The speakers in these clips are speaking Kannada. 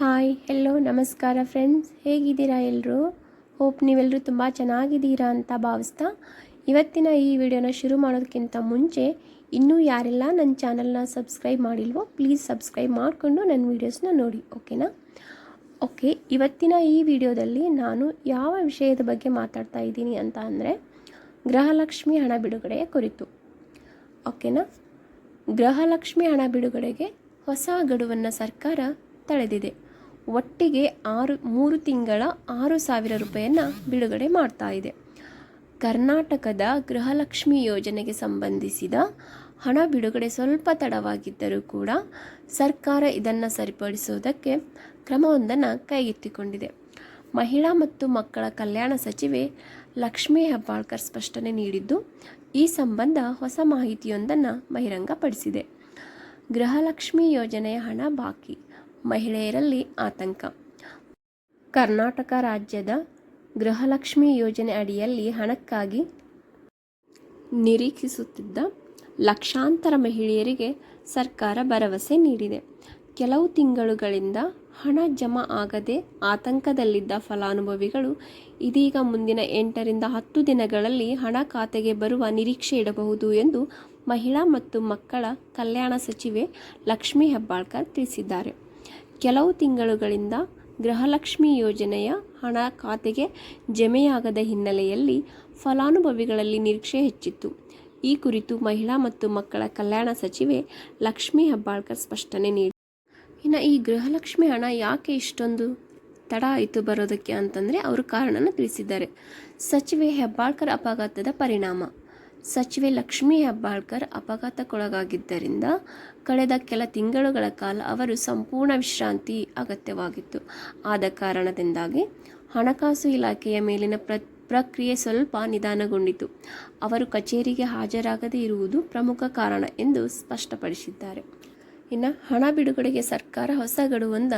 ಹಾಯ್ ಹೆಲೋ ನಮಸ್ಕಾರ ಫ್ರೆಂಡ್ಸ್ ಹೇಗಿದ್ದೀರಾ ಎಲ್ಲರೂ ಹೋಪ್ ನೀವೆಲ್ಲರೂ ತುಂಬ ಚೆನ್ನಾಗಿದ್ದೀರಾ ಅಂತ ಭಾವಿಸ್ತಾ, ಇವತ್ತಿನ ಈ ವಿಡಿಯೋನ ಶುರು ಮಾಡೋದಕ್ಕಿಂತ ಮುಂಚೆ ಇನ್ನೂ ಯಾರೆಲ್ಲ ನನ್ನ ಚಾನಲ್ನ ಸಬ್ಸ್ಕ್ರೈಬ್ ಮಾಡಿಲ್ವೋ ಪ್ಲೀಸ್ ಸಬ್ಸ್ಕ್ರೈಬ್ ಮಾಡಿಕೊಂಡು ನನ್ನ ವೀಡಿಯೋಸ್ನ ನೋಡಿ ಓಕೆನಾ ಓಕೆ ಇವತ್ತಿನ ಈ ವಿಡಿಯೋದಲ್ಲಿ ನಾನು ಯಾವ ವಿಷಯದ ಬಗ್ಗೆ ಮಾತಾಡ್ತಾ ಇದ್ದೀನಿ ಅಂತ ಅಂದರೆ, ಗೃಹಲಕ್ಷ್ಮಿ ಹಣ ಬಿಡುಗಡೆಯ ಕುರಿತು ಓಕೆನಾ ಗೃಹಲಕ್ಷ್ಮಿ ಹಣ ಬಿಡುಗಡೆಗೆ ಹೊಸ ಗಡುವನ್ನು ಸರ್ಕಾರ ತಳೆದಿದೆ. ಒಟ್ಟಿಗೆ ಆರು, ಮೂರು ತಿಂಗಳ ಆರು ಸಾವಿರ ರೂಪಾಯಿಯನ್ನು ಬಿಡುಗಡೆ ಮಾಡ್ತಾ ಇದೆ. ಕರ್ನಾಟಕದ ಗೃಹಲಕ್ಷ್ಮಿ ಯೋಜನೆಗೆ ಸಂಬಂಧಿಸಿದ ಹಣ ಬಿಡುಗಡೆ ಸ್ವಲ್ಪ ತಡವಾಗಿದ್ದರೂ ಕೂಡ ಸರ್ಕಾರ ಇದನ್ನು ಸರಿಪಡಿಸುವುದಕ್ಕೆ ಕ್ರಮವೊಂದನ್ನು ಕೈಗೆತ್ತಿಕೊಂಡಿದೆ. ಮಹಿಳಾ ಮತ್ತು ಮಕ್ಕಳ ಕಲ್ಯಾಣ ಸಚಿವೆ ಲಕ್ಷ್ಮೀ ಹೆಬ್ಬಾಳ್ಕರ್ ಸ್ಪಷ್ಟನೆ ನೀಡಿದ್ದು, ಈ ಸಂಬಂಧ ಹೊಸ ಮಾಹಿತಿಯೊಂದನ್ನು ಬಹಿರಂಗಪಡಿಸಿದೆ. ಗೃಹಲಕ್ಷ್ಮಿ ಯೋಜನೆಯ ಹಣ ಬಾಕಿ ಮಹಿಳೆಯರಲ್ಲಿ ಆತಂಕ. ಕರ್ನಾಟಕ ರಾಜ್ಯದ ಗೃಹಲಕ್ಷ್ಮಿ ಯೋಜನೆ ಅಡಿಯಲ್ಲಿ ಹಣಕ್ಕಾಗಿ ನಿರೀಕ್ಷಿಸುತ್ತಿದ್ದ ಲಕ್ಷಾಂತರ ಮಹಿಳೆಯರಿಗೆ ಸರ್ಕಾರ ಭರವಸೆ ನೀಡಿದೆ. ಕೆಲವು ತಿಂಗಳುಗಳಿಂದ ಹಣ ಜಮಾ ಆಗದೆ ಆತಂಕದಲ್ಲಿದ್ದ ಫಲಾನುಭವಿಗಳು ಇದೀಗ ಮುಂದಿನ ಎಂಟರಿಂದ ಹತ್ತು ದಿನಗಳಲ್ಲಿ ಹಣ ಖಾತೆಗೆ ಬರುವ ನಿರೀಕ್ಷೆ ಇಡಬಹುದು ಎಂದು ಮಹಿಳಾ ಮತ್ತು ಮಕ್ಕಳ ಕಲ್ಯಾಣ ಸಚಿವೆ ಲಕ್ಷ್ಮೀ ಹೆಬ್ಬಾಳ್ಕರ್ ತಿಳಿಸಿದ್ದಾರೆ. ಕೆಲವು ತಿಂಗಳುಗಳಿಂದ ಗೃಹಲಕ್ಷ್ಮಿ ಯೋಜನೆಯ ಹಣ ಖಾತೆಗೆ ಜಮೆಯಾಗದ ಹಿನ್ನೆಲೆಯಲ್ಲಿ ಫಲಾನುಭವಿಗಳಲ್ಲಿ ನಿರೀಕ್ಷೆ ಹೆಚ್ಚಿತ್ತು. ಈ ಕುರಿತು ಮಹಿಳಾ ಮತ್ತು ಮಕ್ಕಳ ಕಲ್ಯಾಣ ಸಚಿವೆ ಲಕ್ಷ್ಮೀ ಹೆಬ್ಬಾಳ್ಕರ್ ಸ್ಪಷ್ಟನೆ ನೀಡಿ ಇನ್ನು ಈ ಗೃಹಲಕ್ಷ್ಮಿ ಹಣ ಯಾಕೆ ಇಷ್ಟೊಂದು ತಡ ಆಯಿತು ಬರೋದಕ್ಕೆ ಅಂತಂದರೆ ಅವರು ಕಾರಣನ ತಿಳಿಸಿದ್ದಾರೆ. ಸಚಿವೆ ಹೆಬ್ಬಾಳ್ಕರ್ ಅಪಘಾತದ ಪರಿಣಾಮ ಸಚಿವೆ ಲಕ್ಷ್ಮೀ ಹೆಬ್ಬಾಳ್ಕರ್ ಅಪಘಾತಕ್ಕೊಳಗಾಗಿದ್ದರಿಂದ ಕಳೆದ ಕೆಲ ತಿಂಗಳುಗಳ ಕಾಲ ಅವರು ಸಂಪೂರ್ಣ ವಿಶ್ರಾಂತಿ ಅಗತ್ಯವಾಗಿತ್ತು. ಆದ ಕಾರಣದಿಂದಾಗಿ ಹಣಕಾಸು ಇಲಾಖೆಯ ಮೇಲಿನ ಪ್ರ, ಪ್ರಕ್ರಿಯೆ ಸ್ವಲ್ಪ ನಿಧಾನಗೊಂಡಿತು. ಅವರು ಕಚೇರಿಗೆ ಹಾಜರಾಗದೇ ಇರುವುದು ಪ್ರಮುಖ ಕಾರಣ ಎಂದು ಸ್ಪಷ್ಟಪಡಿಸಿದ್ದಾರೆ. ಇನ್ನು ಹಣ ಬಿಡುಗಡೆಗೆ ಸರ್ಕಾರ ಹೊಸ ಗಡುವೊಂದ,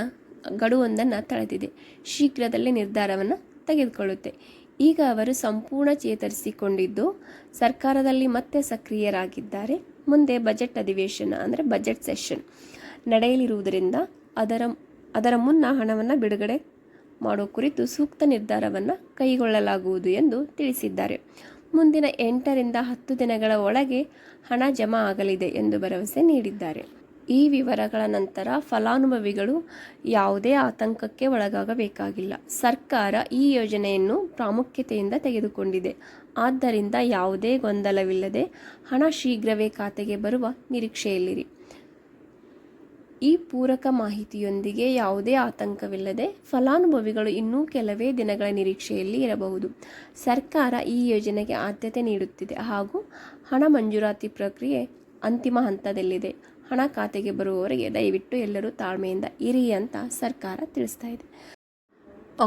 ಗಡುವೊಂದನ್ನು ತಳೆದಿದೆ. ಶೀಘ್ರದಲ್ಲೇ ನಿರ್ಧಾರವನ್ನು ತೆಗೆದುಕೊಳ್ಳುತ್ತೆ. ಈಗ ಅವರು ಸಂಪೂರ್ಣ ಚೇತರಿಸಿಕೊಂಡಿದ್ದು, ಸರ್ಕಾರದಲ್ಲಿ ಮತ್ತೆ ಸಕ್ರಿಯರಾಗಿದ್ದಾರೆ. ಮುಂದೆ ಬಜೆಟ್ ಅಧಿವೇಶನ, ಅಂದರೆ ಬಜೆಟ್ ಸೆಷನ್ ನಡೆಯಲಿರುವುದರಿಂದ ಅದರ ಅದರ ಮುನ್ನ ಹಣವನ್ನು ಬಿಡುಗಡೆ ಮಾಡುವ ಕುರಿತು ಸೂಕ್ತ ನಿರ್ಧಾರವನ್ನು ಕೈಗೊಳ್ಳಲಾಗುವುದು ಎಂದು ತಿಳಿಸಿದ್ದಾರೆ. ಮುಂದಿನ ಎಂಟರಿಂದ ಹತ್ತು ದಿನಗಳ ಒಳಗೆ ಹಣ ಜಮಾ ಆಗಲಿದೆ ಎಂದು ಭರವಸೆ ನೀಡಿದ್ದಾರೆ. ಈ ವಿವರಗಳ ನಂತರ ಫಲಾನುಭವಿಗಳು ಯಾವುದೇ ಆತಂಕಕ್ಕೆ ಒಳಗಾಗಬೇಕಾಗಿಲ್ಲ. ಸರ್ಕಾರ ಈ ಯೋಜನೆಯನ್ನು ಪ್ರಾಮುಖ್ಯತೆಯಿಂದ ತೆಗೆದುಕೊಂಡಿದೆ. ಆದ್ದರಿಂದ ಯಾವುದೇ ಗೊಂದಲವಿಲ್ಲದೆ ಹಣ ಶೀಘ್ರವೇ ಖಾತೆಗೆ ಬರುವ ನಿರೀಕ್ಷೆಯಲ್ಲಿರಿ. ಈ ಪೂರಕ ಮಾಹಿತಿಯೊಂದಿಗೆ ಯಾವುದೇ ಆತಂಕವಿಲ್ಲದೆ ಫಲಾನುಭವಿಗಳು ಇನ್ನೂ ಕೆಲವೇ ದಿನಗಳ ನಿರೀಕ್ಷೆಯಲ್ಲಿ ಇರಬಹುದು. ಸರ್ಕಾರ ಈ ಯೋಜನೆಗೆ ಆದ್ಯತೆ ನೀಡುತ್ತಿದೆ ಹಾಗೂ ಹಣ ಮಂಜೂರಾತಿ ಪ್ರಕ್ರಿಯೆ ಅಂತಿಮ ಹಂತದಲ್ಲಿದೆ. ಹಣ ಖಾತೆಗೆ ಬರುವವರೆಗೆ ದಯವಿಟ್ಟು ಎಲ್ಲರೂ ತಾಳ್ಮೆಯಿಂದ ಇರಿ ಅಂತ ಸರ್ಕಾರ ತಿಳಿಸ್ತಾ ಇದೆ.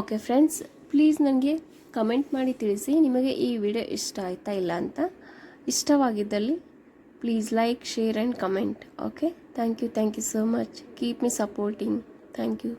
ಓಕೆ ಫ್ರೆಂಡ್ಸ್ ಪ್ಲೀಸ್ ನನಗೆ ಕಮೆಂಟ್ ಮಾಡಿ ತಿಳಿಸಿ. ನಿಮಗೆ ಈ ವಿಡಿಯೋ ಇಷ್ಟ ಆಯ್ತಾ ಇಲ್ಲ ಅಂತ ಇಷ್ಟವಾಗಿದ್ದಲ್ಲಿ please like share and comment okay thank you thank you so much keep me supporting thank you